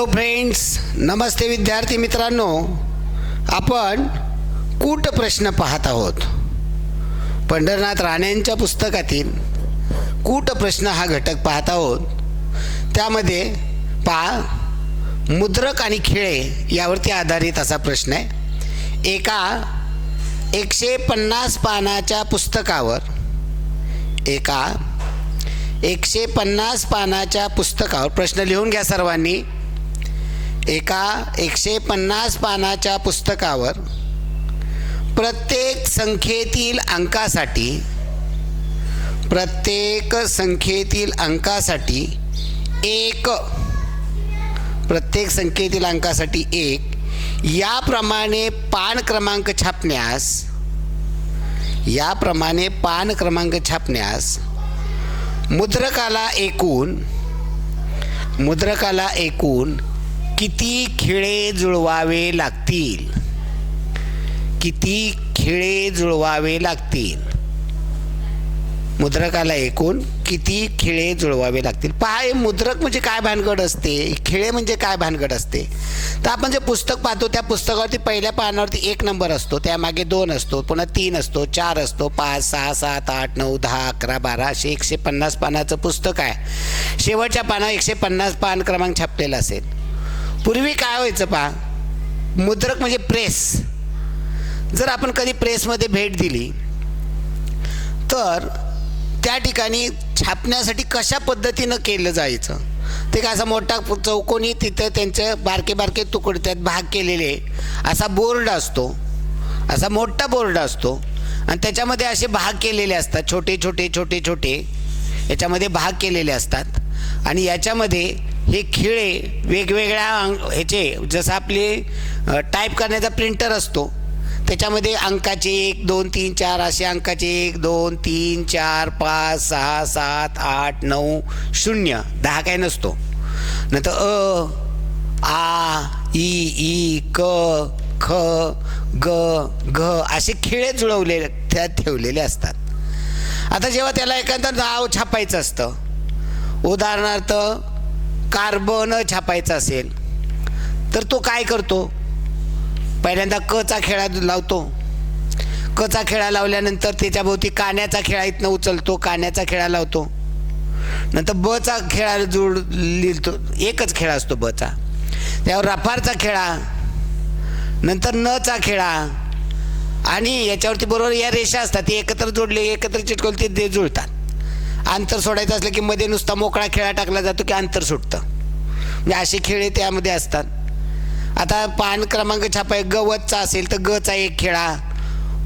Hello friends नमस्ते विद्यार्थी मित्रांनो. आपण कूट प्रश्न पाहत आहोत. पंढरनाथ राणेंच्या पुस्तकातील कूट प्रश्न हा घटक पाहत आहोत. त्यामध्ये पा मुद्रक आणि खेळे यावरती आधारित असा प्रश्न आहे. एका एकशे पन्नास पानाच्या पुस्तकावर एका एकशे पन्नास पानाच्या पुस्तकावर प्रश्न लिहून घ्या सर्वांनी. एका एकशे पन्नास पानाच्या पुस्तकावर प्रत्येक संख्येतील अंकासाठी प्रत्येक संख्येतील अंकासाठी एक प्रत्येक संख्येतील अंकासाठी एक याप्रमाणे पान क्रमांक छापण्यास याप्रमाणे पान क्रमांक छापण्यास मुद्रकाला एकूण मुद्रकाला एकूण किती खिळे जुळवावे लागतील? किती खिळे जुळवावे लागतील? मुद्रकाला एकूण किती खिळे जुळवावे लागतील? पहा हे मुद्रक म्हणजे काय भानगड असते? खिळे म्हणजे काय भानगड असते? तर आपण जे पुस्तक पाहतो त्या पुस्तकावरती पहिल्या पानावरती एक नंबर असतो त्यामागे दोन असतो पुन्हा तीन असतो चार असतो पाच सहा सात आठ नऊ दहा अकरा बारा असे एकशे पन्नास पानाचं पुस्तक आहे. शेवटच्या पाना एकशे पन्नास पान क्रमांक छापलेला असेल. पूर्वी काय व्हायचं पहा? मुद्रक म्हणजे प्रेस जर आपण कधी प्रेसमध्ये भेट दिली तर त्या ठिकाणी छापण्यासाठी कशा पद्धतीनं केलं जायचं? ते काय असा मोठा चौकोनी तिथं त्यांचे बारके बारके तुकडे त्यात भाग केलेले असा बोर्ड असतो. असा मोठा बोर्ड असतो. आणि त्याच्यामध्ये असे भाग केलेले असतात. छोटे छोटे छोटे छोटे. याच्यामध्ये भाग केलेले असतात. आणि याच्यामध्ये हे खिळे वेगवेगळ्या अंग ह्याचे जसं आपले टाईप करण्याचा प्रिंटर असतो. त्याच्यामध्ये अंकाचे एक दोन तीन चार असे अंकाचे एक दोन तीन चार पाच सहा सात आठ नऊ शून्य दहा काय नसतो. नंतर अ आ ई ई क ख ग घ असे खिळे जुळवले त्यात ठेवलेले असतात. आता जेव्हा त्याला एखादं नाव छापायचं असतं उदाहरणार्थ कार्बन छापायचं असेल तर तो काय करतो? पहिल्यांदा कचा खेळा लावतो. कचा खेळा लावल्यानंतर त्याच्याभोवती कान्याचा खेळा इथनं उचलतो कान्याचा खेळा लावतो. नंतर बचा खेळा जुळ लिहितो एकच खेळा असतो बचा त्यावर रफारचा खेळा नंतर नचा खेळा आणि याच्यावरती बरोबर या रेषा असतात ते एकत्र जोडले एकत्र चिटकवले ते जुळतात अंतर सोडायचं असलं की मध्ये नुसता मोकळा खेळा टाकला जातो की अंतर सुटतं. म्हणजे असे खेळ त्यामध्ये असतात. आता पान क्रमांक छापाय गवतचा असेल तर गचा एक खेळा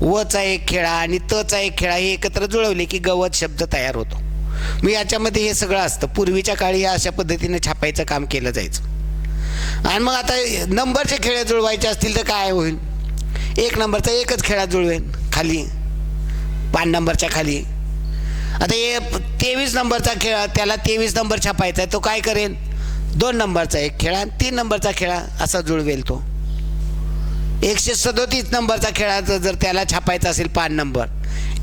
वचा एक खेळा आणि तचा एक खेळा हे एकत्र जुळवले की गवत शब्द तयार होतो. मग याच्यामध्ये हे सगळं असतं. पूर्वीच्या काळी या अशा पद्धतीने छापायचं काम केलं जायचं. आणि मग आता नंबरचे खेळ जुळवायचे असतील तर काय होईल? एक नंबरचा एकच खेळा जुळवेन खाली. पान नंबरच्या खाली. आता हे तेवीस नंबरचा खेळ त्याला तेवीस नंबर छापायचा आहे तो काय करेल? दोन नंबरचा एक खेळा तीन नंबरचा खेळा असा जुळवेल तो. एकशे सदोतीस नंबरचा खेळाचा जर त्याला छापायचा असेल पाच नंबर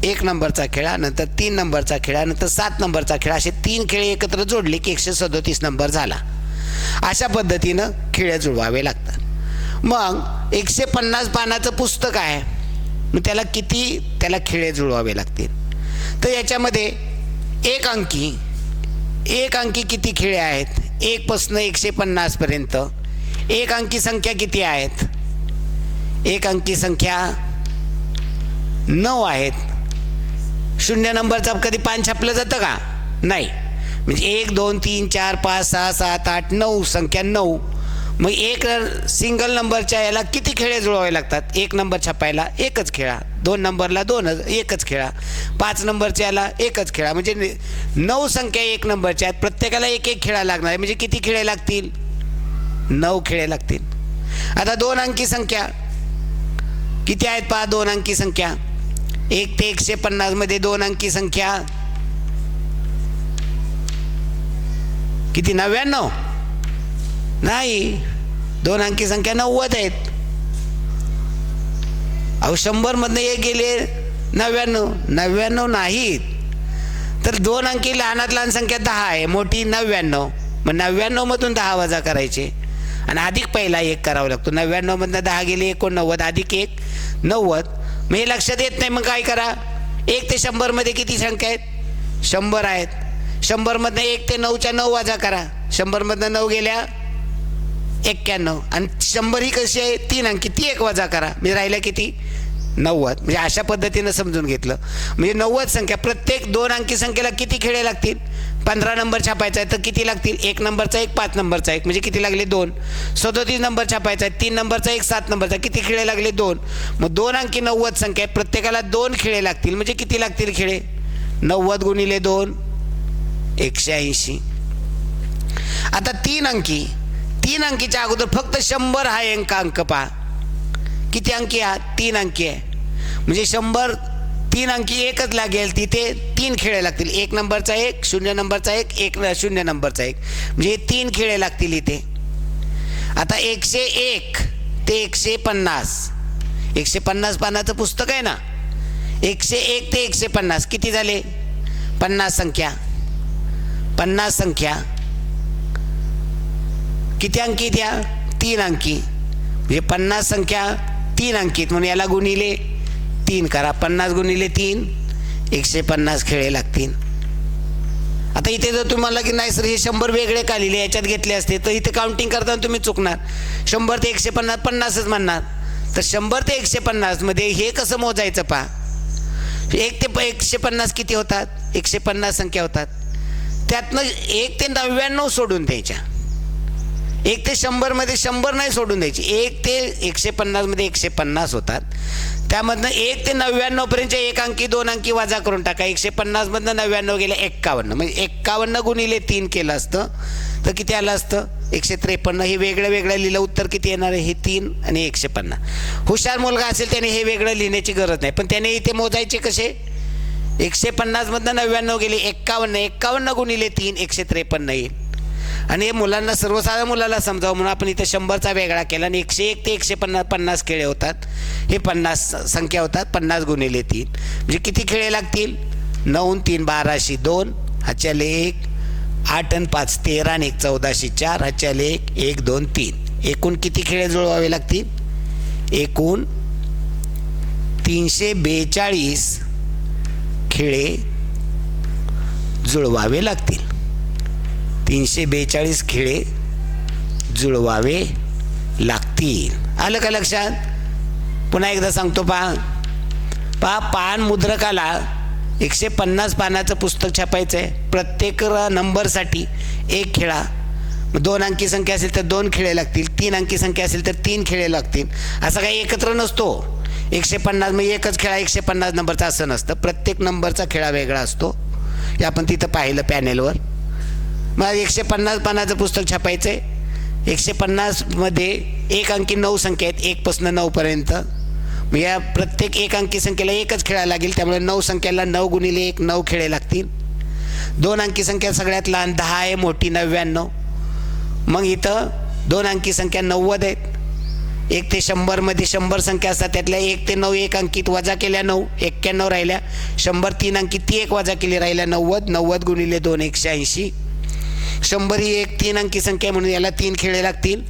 एक नंबरचा खेळा नंतर तीन नंबरचा खेळा नंतर सात नंबरचा खेळा असे तीन खेळे एकत्र जोडले की एकशे सदोतीस नंबर झाला. अशा पद्धतीनं खेळ जुळवावे लागतात. मग एकशे पन्नास पानाचं पुस्तक आहे. मग त्याला किती त्याला खेळे जुळवावे लागतील? तर याच्यामध्ये एक अंकी एक अंकी किती खेळे आहेत? एकपासनं एकशे पन्नासपर्यंत एक अंकी संख्या किती आहेत? एक अंकी संख्या नऊ आहेत. शून्य नंबरचा कधी पान छापलं जातं का? नाही. म्हणजे एक दोन तीन चार पाच सहा सात आठ नऊ संख्या नऊ. मग एक सिंगल नंबरच्या याला किती खेळे जुळवावे लागतात? एक नंबर छापायला एकच खेळा. दोन नंबरला दोन एकच खेळा. पाच नंबरच्या याला एकच खेळा. म्हणजे नऊ संख्या एक नंबरच्या आहेत. प्रत्येकाला एक एक खेळा लागणार आहे. म्हणजे किती खेळे लागतील? नऊ खेळे लागतील. आता दोन अंकी संख्या. किती आहेत पहा दोन अंकी संख्या? एक ते एकशे पन्नासमध्ये दोन अंकी संख्या. किती? नव्याण्णव? नाही. दोन अंकी संख्या नव्वद आहेत. अहो शंभरमधनं एक गेले नव्याण्णव. नव्याण्णव नाहीत. तर दोन अंकी लहानात लहान संख्या दहा आहे मोठी नव्याण्णव. मग नव्याण्णवमधून दहा वजा करायचे. आणि अधिक पहिला एक करावा लागतो. नव्याण्णवमधनं दहा गेले एकोणनव्वद अधिक एक नव्वद. मग हे लक्षात येत नाही मग काय करा? एक ते शंभरमध्ये किती संख्या आहेत? शंभर आहेत. शंभरमधनं एक ते नऊच्या नऊ वाजा करा. शंभरमधनं नऊ गेल्या एक्क्याण्णव. आणि शंभर ही कशी आहे? तीन. अंकी ती एक वजा करा. मी राहिल्या किती? नव्वद. म्हणजे अशा पद्धतीनं समजून घेतलं. म्हणजे नव्वद संख्या. प्रत्येक दोन अंकी संख्येला किती खेळे लागतील? पंधरा नंबर छापायचा आहे तर किती लागतील? एक नंबरचा एक पाच नंबरचा एक. म्हणजे किती लागले? दोन. सदोतीस नंबर छापायचा आहे तीन नंबरचा एक सात नंबरचा किती खेळे लागले? दोन. मग दोन अंकी नव्वद संख्या आहे प्रत्येकाला दोन खेळे लागतील. म्हणजे किती लागतील खेळे नव्वद गुणिले दोन एकशे ऐंशी. आता तीन अंकी. तीन अंकीच्या अगोदर फक्त शंभर हा अंक अंक पहा. किती अंकी हा? तीन अंकी आहे. म्हणजे शंभर तीन अंकी एकच लागेल तिथे तीन खेळे लागतील. एक नंबरचा एक शून्य नंबरचा एक एक शून्य नंबरचा एक. म्हणजे तीन खेळे लागतील इथे. आता एकशे एक ते एकशे पन्नास. एकशे पन्नास पानाचं पुस्तक आहे ना? एकशे एक ते एकशे पन्नास. किती झाले? पन्नास संख्या. पन्नास संख्या. किती अंकी द्या? तीन अंकी. म्हणजे पन्नास संख्या तीन अंकित म्हणून याला गुणिले तीन करा. पन्नास गुणिले तीन एकशे पन्नास खेळे लागतील. आता इथे जर तुम्हाला की नाही सर हे शंभर वेगळे का लिहिले? याच्यात घेतले असते. तर इथे काउंटिंग करताना तुम्ही चुकणार. शंभर ते एकशे पन्नास पन्नासच म्हणणार. तर शंभर ते एकशे पन्नासमध्ये हे कसं मोजायचं पहा. एक ते प- एकशे पन्नास किती होतात? एकशे पन्नास संख्या होतात. त्यातनं एक ते नव्याण्णव सोडून द्यायच्या. एक ते शंभरमध्ये शंभर नाही सोडून द्यायची. एक ते एकशे पन्नासमध्ये एकशे पन्नास होतात. त्यामधनं एक ते नव्याण्णवपर्यंत एक अंकी दोन अंकी वजा करून टाका. एकशे पन्नासमधनं नव्याण्णव गेले एक्कावन्न. म्हणजे एक्कावन्न गुणिले तीन केलं असतं तर किती आलं असतं? एकशे त्रेपन्न. हे वेगळं वेगळं लिहिलं उत्तर किती येणार आहे? हे तीन आणि एकशे पन्नास हुशार मुलगा असेल त्याने हे वेगळं लिहिण्याची गरज नाही. पण त्याने इथे मोजायचे कसे? एकशे पन्नासमधनं नव्याण्णव गेले एक्कावन्न. एक्कावन्न गुणिले तीन एकशे त्रेपन्न येईल. आणि हे मुलांना सर्वसाधारण मुलाला समजावं म्हणून आपण इथे शंभरचा वेगळा केला आणि एकशे एक ते एकशे पन्नास पन्नास खेळे होतात. हे पन्नास संख्या होतात पन्नास गुणिले तीन. म्हणजे किती खेळे लागतील? नऊ तीन बाराशे दोन हच्याले एक आठ आणि पाच तेरा आणि एक चौदाशे चार हच्याले एक एक दोन तीन. एकूण किती खेळे जुळवावे लागतील? एकूण तीनशे बेचाळीस खेळे जुळवावे लागतील. तीनशे बेचाळीस खेळे जुळवावे लागतील. आलं का लक्षात? पुन्हा एकदा सांगतो पहा. पहा पान मुद्रकाला एकशे पन्नास पानाचं पुस्तक छापायचं आहे प्रत्येक नंबरसाठी एक खेळा. मग दोन अंकी संख्या असेल तर दोन खेळे लागतील. तीन अंकी संख्या असेल तर तीन खेळे लागतील. असं काही एकत्र नसतो. एकशे पन्नास मग एकच खेळा एकशे पन्नास नंबरचा असं नसतं. प्रत्येक नंबरचा खेळा वेगळा असतो. हे आपण तिथं पाहिलं पॅनेलवर मला एकशे पन्नास पानाचं पुस्तक छापायचं आहे एकशे पन्नासमध्ये एक अंकी नऊ संख्या आहेत एकपासनं नऊपर्यंत मग या प्रत्येक एक अंकी संख्येला एकच खेळायला लागेल त्यामुळे नऊ संख्येला नऊ गुणिले एक नऊ खेळे लागतील. दोन अंकी संख्या सगळ्यात लहान दहा आहे मोठी नव्याण्णव. मग इथं दोन अंकी संख्या नव्वद आहेत. एक ते शंभरमध्ये शंभर संख्या असतात त्यातल्या एक ते नऊ एक अंकित वजा केल्या नऊ एक्क्याण्णव राहिल्या. शंभर तीन अंकित ती एक वजा केली राहिल्या नव्वद नव्वद गुणिले दोन एकशे ऐंशी. शंभर ही एक तीन अंकी संख्या म्हणून याला तीन खेळे लागतील.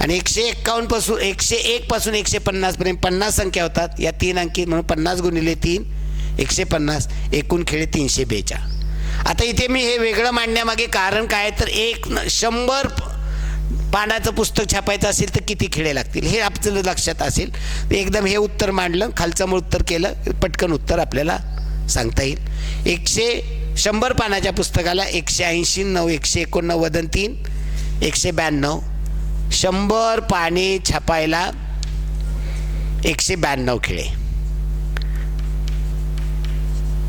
आणि एकशे एक्कावन्नपासून एकशे एक पासून एकशे पन्नासपर्यंत पन्नास संख्या होतात. या तीन अंकी म्हणून पन्नास गुणिले तीन एकशे पन्नास एकूण खेळे तीनशे बेचा आता इथे मी हे वेगळं मांडण्यामागे कारण काय तर एक न- शंभर पानाचं पुस्तक छापायचं असेल तर किती खेळे लागतील? हे आपलं लक्षात असेल. एकदम हे उत्तर मांडलं खालचं मूळ उत्तर केलं पटकन उत्तर आपल्याला सांगता येईल. एकशे शंभर पानाच्या पुस्तकाला एकशे ऐंशी नऊ एकशे एकोणनव्वद तीन एकशे ब्याण्णव. शंभर पाने छापायला एकशे ब्याण्णव खेळे.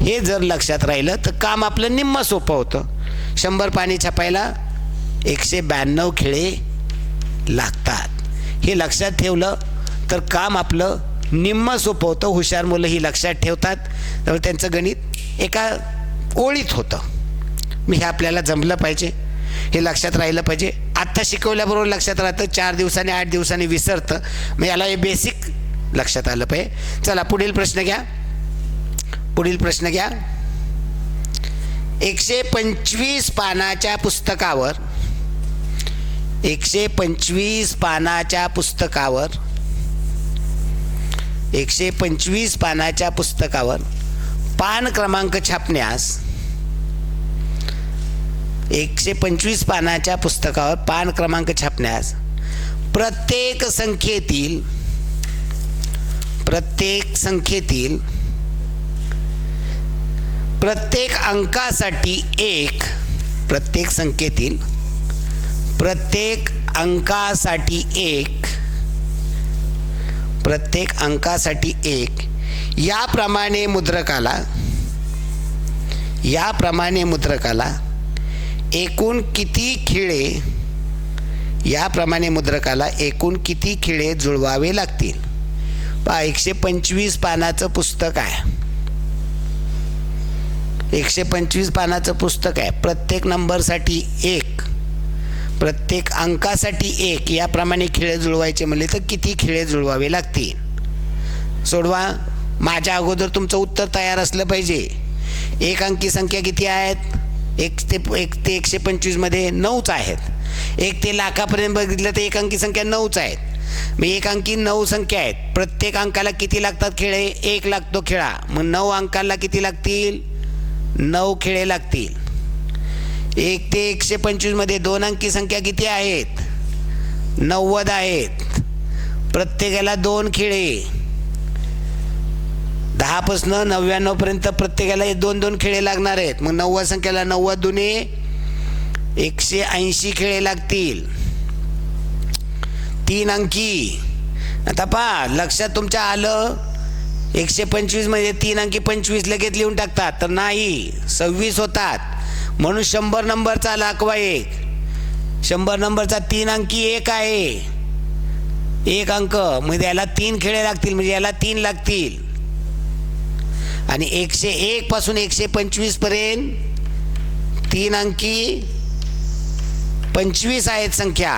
हे जर लक्षात राहिलं तर काम आपलं निम्म सोपं होतं. शंभर पाणी छापायला एकशे ब्याण्णव खेळे लागतात. हे लक्षात ठेवलं तर काम आपलं निम्म सोपं होतं. हुशार मुलं ही लक्षात ठेवतात. त्यामुळे त्यांचं गणित एका ओळीत होतं. मी हे आपल्याला जमलं पाहिजे. हे लक्षात राहिलं पाहिजे. आत्ता शिकवल्याबरोबर लक्षात राहतं. चार दिवसांनी आठ दिवसांनी विसरतं. मग याला हे बेसिक लक्षात आलं पाहिजे. चला पुढील प्रश्न घ्या. पुढील प्रश्न घ्या. एकशे पंचवीस पानाच्या पुस्तकावर एकशे पंचवीस पानाच्या पुस्तकावर एकशे पंचवीस पानाच्या पुस्तकावर पान क्रमांक छापण्यास एकशे पंचवीस पानाच्या पुस्तकावर पान क्रमांक छापण्यास प्रत्येक संख्येतील प्रत्येक संख्येतील प्रत्येक अंकासाठी एक प्रत्येक संख्येतील प्रत्येक अंकासाठी एक प्रत्येक अंकासाठी एक. याप्रमाणे मुद्रकाला याप्रमाणे मुद्रकाला एकूण किती खिळे याप्रमाणे मुद्रकाला एकूण किती खिळे जुळवावे लागतील? पहा एकशे पंचवीस पानाचं पुस्तक आहे. एकशे पंचवीस पानाचं पुस्तक आहे. प्रत्येक नंबरसाठी एक प्रत्येक अंकासाठी एक याप्रमाणे खिळे जुळवायचे म्हणले तर किती खिळे जुळवावे लागतील? सोडवा माझ्या अगोदर तुमचं उत्तर तयार असलं पाहिजे. एक अंकी संख्या किती आहेत? एक ते एक ते एकशे पंचवीसमध्ये नऊच आहेत. एक ते लाखापर्यंत बघितलं तर एक अंकी संख्या नऊच आहेत. मग एक अंकी नऊ संख्या आहेत. प्रत्येक अंकाला किती लागतात खेळे? एक लागतो खेळा. मग नऊ अंकाला किती लागतील? नऊ खेळे लागतील. एक ते एकशे पंचवीसमध्ये दोन अंकी संख्या किती आहेत? नव्वद आहेत. प्रत्येकाला दोन खेळे. दहापासनं नव्याण्णवपर्यंत प्रत्येकाला दोन दोन खेळे लागणार आहेत. मग नव्वद संख्येला नव्वद दुने एकशे ऐंशी खेळे लागतील. तीन अंकी. आता पहा लक्षात तुमच्या आलं एकशे पंचवीस म्हणजे तीन अंकी पंचवीस लगेच लिहून टाकतात. तर नाही सव्वीस होतात. म्हणून शंभर नंबरचा लाखवा एक. शंभर नंबरचा तीन अंकी एक आहे. एक अंक. म्हणजे याला तीन खेळे लागतील म्हणजे याला तीन लागतील. आणि एकशे एक पासून एकशे पंचवीसपर्यंत तीन अंकी पंचवीस आहेत संख्या.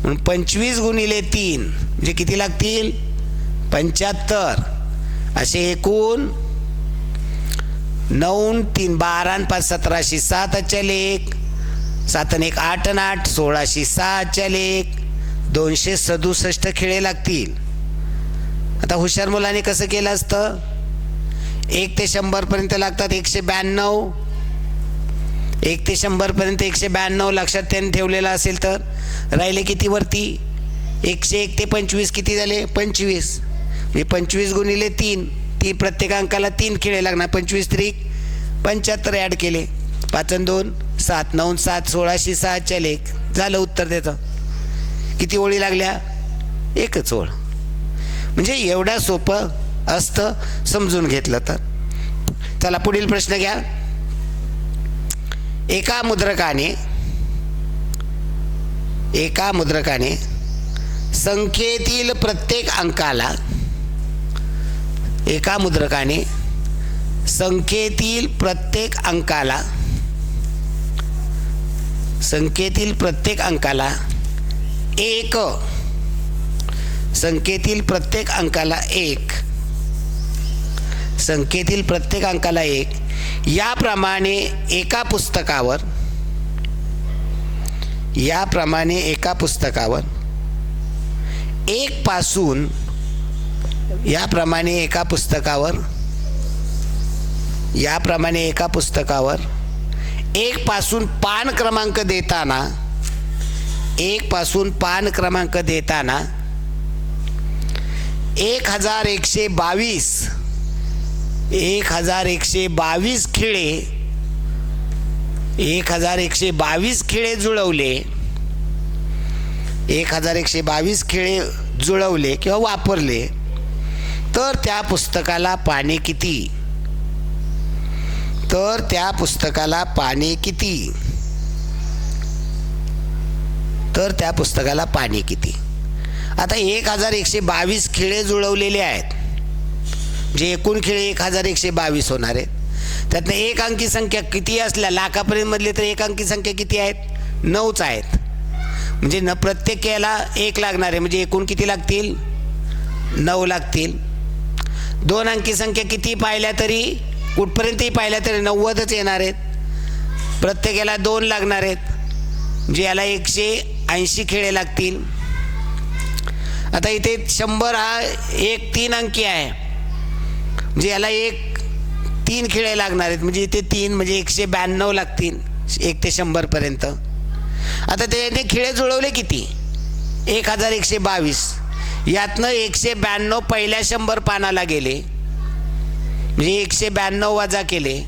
म्हणून पंचवीस गुणिले तीन म्हणजे किती लागतील? पंच्याहत्तर. असे एकूण नऊ तीन बारा आणि पाच सतराशे सात लेख. सात आणि एक आठ आणि आठ सोळाशे सहा लेख. दोनशे सदुसष्ट खेळे लागतील. आता हुशार मुलाने कसं केलं असतं? एक ते शंभरपर्यंत लागतात एकशे ब्याण्णव. एक ते शंभरपर्यंत एकशे ब्याण्णव लक्षात त्यांनी ठेवलेलं असेल तर. राहिले किती वरती? एकशे एक ते पंचवीस किती झाले? पंचवीस. म्हणजे पंचवीस गुणिले तीन. ती प्रत्येक अंकाला तीन खेळे लागणार. पंचवीस त्रिक पंच्याहत्तर ॲड केले. पाच आणि दोन सात. नऊ सात सोळाशे सहाच्या लेख झालं उत्तर त्याचं. किती ओळी लागल्या? एकच ओळ. म्हणजे एवढं सोपं असतं समजून घेतलं तर. चला पुढील प्रश्न घ्या. एका मुद्रकाने एका मुद्रकाने संख्येतील प्रत्येक अंकाला एका मुद्रकाने संख्येतील प्रत्येक अंकाला संख्येतील प्रत्येक अंकाला एक संख्येतील प्रत्येक अंकाला एक संख्येतील प्रत्येक अंकाला एक. याप्रमाणे एका पुस्तकावर याप्रमाणे एका पुस्तकावर एक पासून याप्रमाणे एका पुस्तकावर याप्रमाणे एका पुस्तकावर एक पासून पान क्रमांक देताना एक पासून पान क्रमांक देताना एक हजार एकशे बावीस एक हजार एकशे बावीस खिळे एक हजार एकशे बावीस खिळे जुळवले एक हजार एकशे बावीस खिळे जुळवले किंवा वापरले तर त्या पुस्तकाला पाने किती? तर त्या पुस्तकाला पाने किती? तर त्या पुस्तकाला पाने किती? आता एक हजार एकशे बावीस खिळे जुळवलेले आहेत. जे एकूण खेळ एक हजार एकशे बावीस होणार आहेत. त्यातनं एक अंकी संख्या किती असल्या लाखापर्यंत मधले तर एक अंकी संख्या किती आहेत? नऊच आहेत. म्हणजे न प्रत्येक याला एक लागणार आहे. म्हणजे एकूण किती लागतील? नऊ लागतील. दोन अंकी संख्या किती पाहिल्या तरी कुठपर्यंतही पाहिल्या तरी नव्वदच येणार आहेत. प्रत्येकाला दोन लागणार आहेत. म्हणजे याला एकशे ऐंशी खेळे लागतील. आता इथे शंभर हा एक तीन अंकी आहे. म्हणजे याला एक तीन खेळे लागणार आहेत. म्हणजे इथे तीन म्हणजे एकशे ब्याण्णव लागतील. एक ते शंभरपर्यंत आता त्याने खेळे जुळवले किती? एक हजार एकशे बावीस. यातनं एकशे ब्याण्णव पहिल्या शंभर पानाला गेले. म्हणजे एकशे ब्याण्णव वजा केले.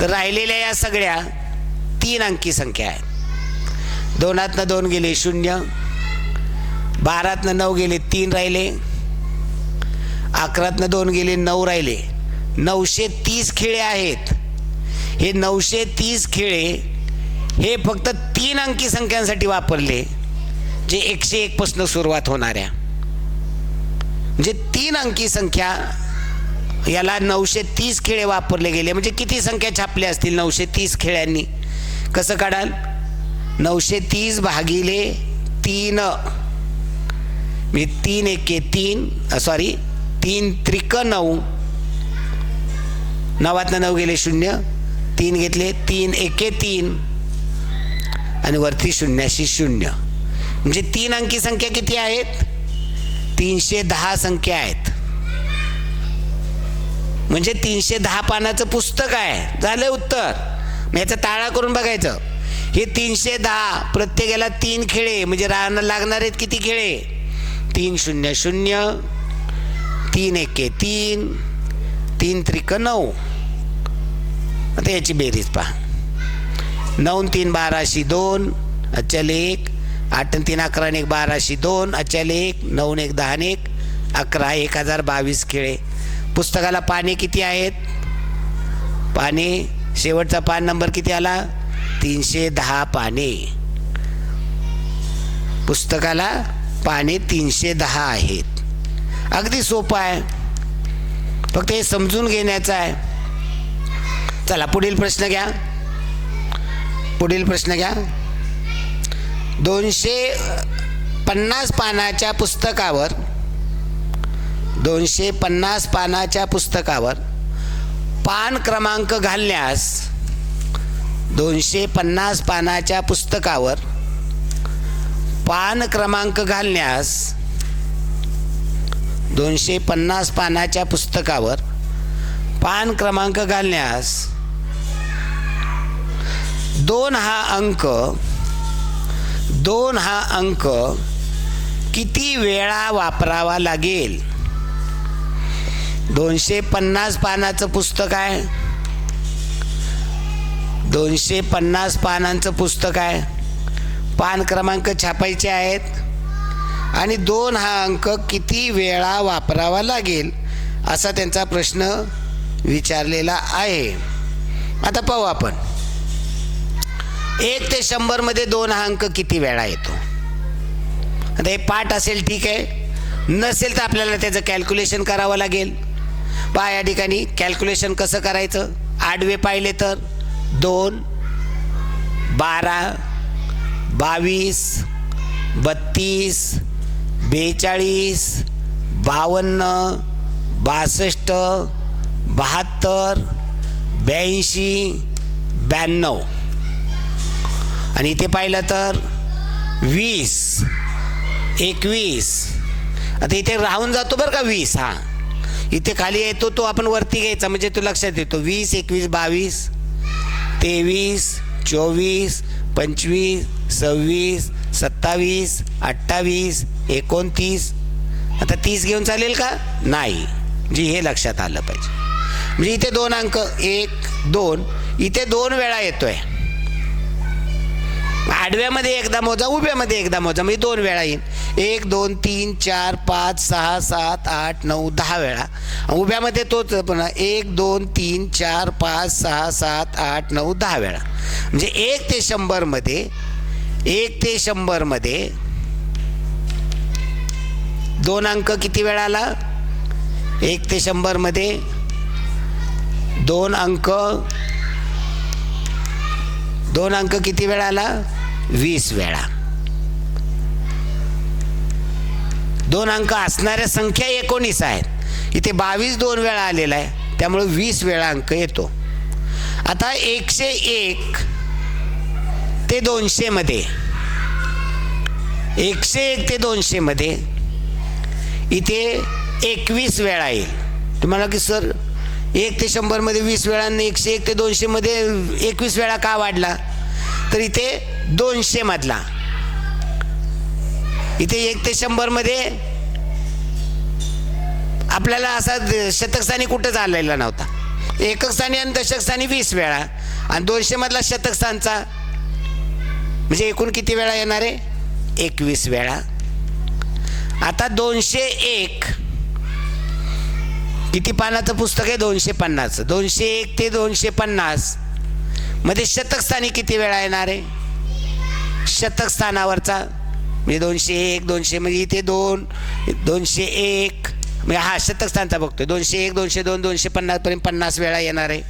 तर राहिलेल्या या सगळ्या तीन अंकी संख्या आहेत. दोनातनं दोन गेले शून्य. बारातनं नऊ गेले तीन राहिले. अकरातनं दोन गेले नऊ राहिले. नऊशे तीस खेळे आहेत. हे नऊशे तीस खेळे हे फक्त तीन अंकी संख्यांसाठी वापरले जे एकशे एकपासून सुरुवात होणाऱ्या. म्हणजे तीन अंकी संख्या याला नऊशे तीस खेळे वापरले गेले. म्हणजे किती संख्या छापल्या असतील नऊशे तीस खेळ्यांनी? कसं काढाल? नऊशे तीस भागिले तीन. म्हणजे तीन एके तीन सॉरी तीन त्रिक नऊ. नवातनं नऊ गेले शून्य तीन घेतले तीन एके तीन आणि वरती शून्याशी शून्य. म्हणजे तीन अंकी संख्या किती आहेत? तीनशे दहा संख्या आहेत. म्हणजे तीनशे दहा पानाचं पुस्तक आहे. झालं उत्तर. मग याचा ताळा करून बघायचं. हे तीनशे दहा प्रत्येकाला तीन खेळे म्हणजे राहणं लागणार आहेत किती खेळे? तीन शून्य शून्य तीन एके तीन तीन त्रिक नऊ. आता याची बेरीज पहा. नऊ तीन बाराशे दोन अचल एक. आठ न तीन अकरा एक बाराशे दोन अचल एक. नऊ एक दहा एक अकरा एक हजार बावीस खेळे. पुस्तकाला पाने किती आहेत? पाने शेवटचा पान नंबर किती आला? तीनशे दहा पाने. पुस्तकाला पाने तीनशे दहा आहेत. अगदी सोपं आहे. फक्त हे समजून घेण्याचं आहे. चला पुढील प्रश्न घ्या. पुढील प्रश्न घ्या. दोनशे पन्नास पानाच्या पुस्तकावर दोनशे पन्नास पानाच्या पुस्तकावर पान क्रमांक घालण्यास दोनशे पन्नास पानाच्या पुस्तकावर पान क्रमांक घालण्यास दोनशे पन्नास पानाच्या पुस्तकावर पान क्रमांक घालण्यास दोन हा अंक दोन हा अंक किती वेळा वापरावा लागेल? दोनशे पन्नास पानाचं पुस्तक आहे. दोनशे पन्नास पानांचं पुस्तक आहे. पान क्रमांक छापायचे आहेत. आणि दोन हा अंक किती वेळा वापरावा लागेल असा त्यांचा प्रश्न विचारलेला आहे. आता पाहू आपण. एक ते शंभरमध्ये दोन हा अंक किती वेळा येतो? आता हे पाठ असेल ठीक आहे. नसेल तर आपल्याला त्याचं कॅल्क्युलेशन करावं लागेल. पहा या ठिकाणी कॅल्क्युलेशन कसं करायचं? आडवे पाहिले तर दोन बारा बावीस बत्तीस बेचाळीस बावन्न बासष्ट बहात्तर ब्याऐंशी ब्याण्णव. आणि इथे पाहिलं तर वीस एकवीस. आता इथे राहून जातो बरं का वीस हा. इथे खाली येतो तो आपण वरती घ्यायचा म्हणजे तो लक्षात येतो. वीस एकवीस बावीस तेवीस चोवीस पंचवीस सव्वीस सत्तावीस अठ्ठावीस एकोणतीस. आता तीस घेऊन चालेल का? नाही. जी हे लक्षात आलं पाहिजे. म्हणजे इथे दोन अंक एक दोन. इथे दोन वेळा येतोय. आडव्यामध्ये एकदा मोजा उभ्यामध्ये एकदा मोजा. म्हणजे दोन वेळा येईल एक दोन तीन चार पाच सहा सात आठ नऊ दहा वेळा. उभ्यामध्ये तोच पुन्हा एक दोन तीन चार पाच सहा सात आठ नऊ दहा वेळा. म्हणजे एक ते शंभरमध्ये एक ते शंभरमध्ये दोन अंक किती वेळा आला? एक ते शंभरमध्ये दोन अंक दोन अंक किती वेळा आला? वीस वेळा. दोन अंक असणाऱ्या संख्या एकोणीस आहेत. इथे बावीस दोन वेळा आलेला आहे. त्यामुळे वीस वेळा अंक येतो. आता एकशे एक ते दोनशेमध्ये एकशे एक ते दोनशेमध्ये इथे एकवीस वेळा येईल. तुम्हाला की सर एक ते शंभरमध्ये वीस वेळा एकशे एक ते दोनशेमध्ये एकवीस वेळा का वाढला? तर इथे दोनशेमधला इथे एक ते शंभरमध्ये आपल्याला असा द- शतकस्थानी कुठं झालेला नव्हता. एकक स्थानी आणि दशकस्थानी वीस वेळा आणि दोनशेमधला शतकस्थानचा म्हणजे एकूण किती वेळा येणार आहे? एकवीस वेळा. आता दोनशे एक. किती पानाचं पुस्तक आहे? दोनशे पन्नास. दोनशे एक ते दोनशे पन्नास. मध्ये शतकस्थानी किती वेळा येणार आहे? शतकस्थानावरचा. म्हणजे दोनशे एक दोनशे म्हणजे इथे दोन दोनशे एक. म्हणजे हा शतक स्थानचा बघतोय. दोनशे एक दोनशे दोन दोनशे पन्नासपर्यंत पन्नास वेळा येणार आहे.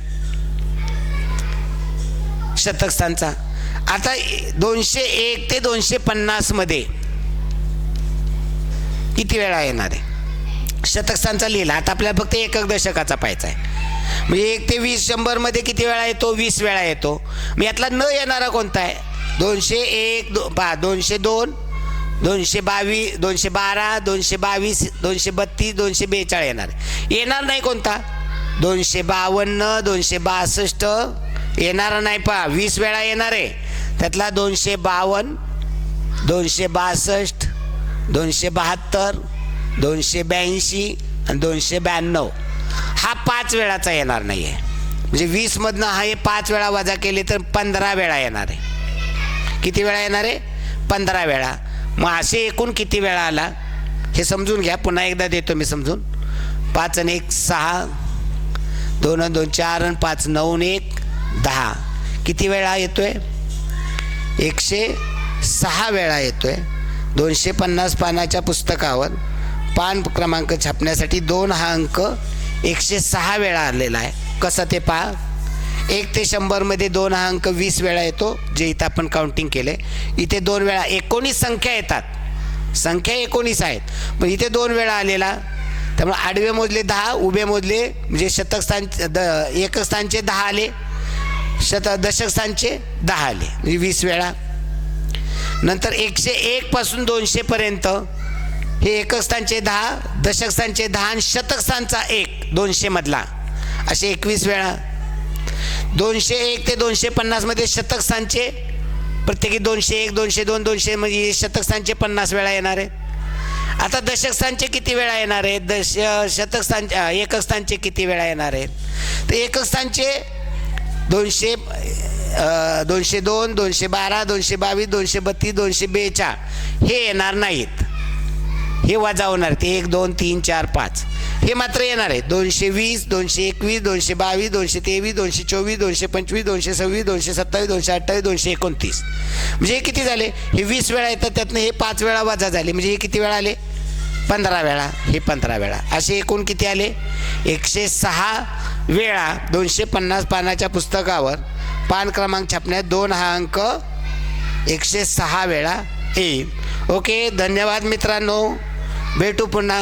शतकस्थानचा. आता दोनशे एक ते दोनशे पन्नासमध्ये किती वेळा येणार आहे? शतकस्थानचा लिहिला. आता आपल्याला फक्त एकक दशकाचा पाहायचा आहे. म्हणजे एक ते वीस शंभरमध्ये किती वेळा येतो? वीस वेळा येतो. मग यातला न येणारा कोणता आहे? दोनशे एक दो बा दोनशे दोन दोनशे बावीस दोनशे बारा दोनशे बावीस दोनशे बत्तीस दोनशे बेचाळीस येणार येणार नाही कोणता? दोनशे बावन्न दोनशे बासष्ट येणारा नाही पा वीस वेळा येणार आहे. त्यातला दोनशे बावन्न दोनशे बासष्ट दोनशे बहात्तर दोनशे ब्याऐंशी आणि दोनशे ब्याण्णव. हा पाच वेळाचा येणार नाही आहे म्हणजे वीसमधनं हा हे पाच वेळा वजा केले तर पंधरा वेळा येणार आहे. किती वेळा येणार आहे? पंधरा वेळा. मग असे एकूण किती वेळा आला? हे समजून घ्या. पुन्हा एकदा देतो मी समजून. पाच आणि एक सहा. दोन दोन चार आणि पाच नऊ एक दहा. किती वेळा येतो आहे एकशे सहा वेळा येतो आहे दोनशे पन्नास पानाच्या पुस्तकावर पान क्रमांक छापण्यासाठी दोन हा अंक एकशे सहा वेळा आलेला आहे. कसं ते पहा? एक ते शंभरमध्ये दोन हा अंक वीस वेळा येतो जे इथं आपण काउंटिंग केले. इथे दोन वेळा एकोणीस संख्या येतात. संख्या एकोणीस आहेत. पण इथे दोन वेळा आलेला. त्यामुळे आडवे मोजले दहा उभे मोजले म्हणजे शतक स्थान द एकक स्थानचे दहा आले. शत दशक सांचे दहा आले म्हणजे वीस वेळा. नंतर एकशे एक पासून दोनशे पर्यंत हे एकक स्थानचे दहा दशक स्थानचे दहा आणि शतक स्थानचा एक दोनशे मधला. असे एकवीस वेळा. दोनशे एक ते दोनशे पन्नासमध्ये शतक स्थानचे प्रत्येकी दोनशे एक दोनशे दोन दोनशे म्हणजे शतक स्थानचे पन्नास वेळा येणार. आहेत आता दशक स्थानचे किती वेळा येणार? आहेत दश शतक स्थान एकक स्थानचे किती वेळा येणार? आहेत तर एकक स्थानचे दोनशे दोनशे दोन दोनशे बारा दोनशे बावीस दोनशे बत्तीस दोनशे बेचाळ हे येणार नाहीत. हे वजा होणार ते एक दोन तीन चार पाच. हे मात्र येणार आहे. दोनशे वीस दोनशे एकवीस दोनशे बावीस दोनशे तेवीस दोनशे चोवीस दोनशे पंचवीस दोनशे सव्वीस दोनशे सत्तावीस दोनशे अठ्ठावीस दोनशे एकोणतीस. म्हणजे हे किती झाले? हे वीस वेळा येतात त्यातनं हे पाच वेळा वजा झाले. म्हणजे हे किती वेळा आले? पंधरा वेळा हे पंधरा वेळा. असे एकूण किती आले? एकशे सहा वेळा दोनशे पन्नास पानाच्या पुस्तकावर पान क्रमांक छापण्यात दोन हा अंक एकशे सहा वेळा येईल. ओके धन्यवाद मित्रांनो. भेटू पुन्हा.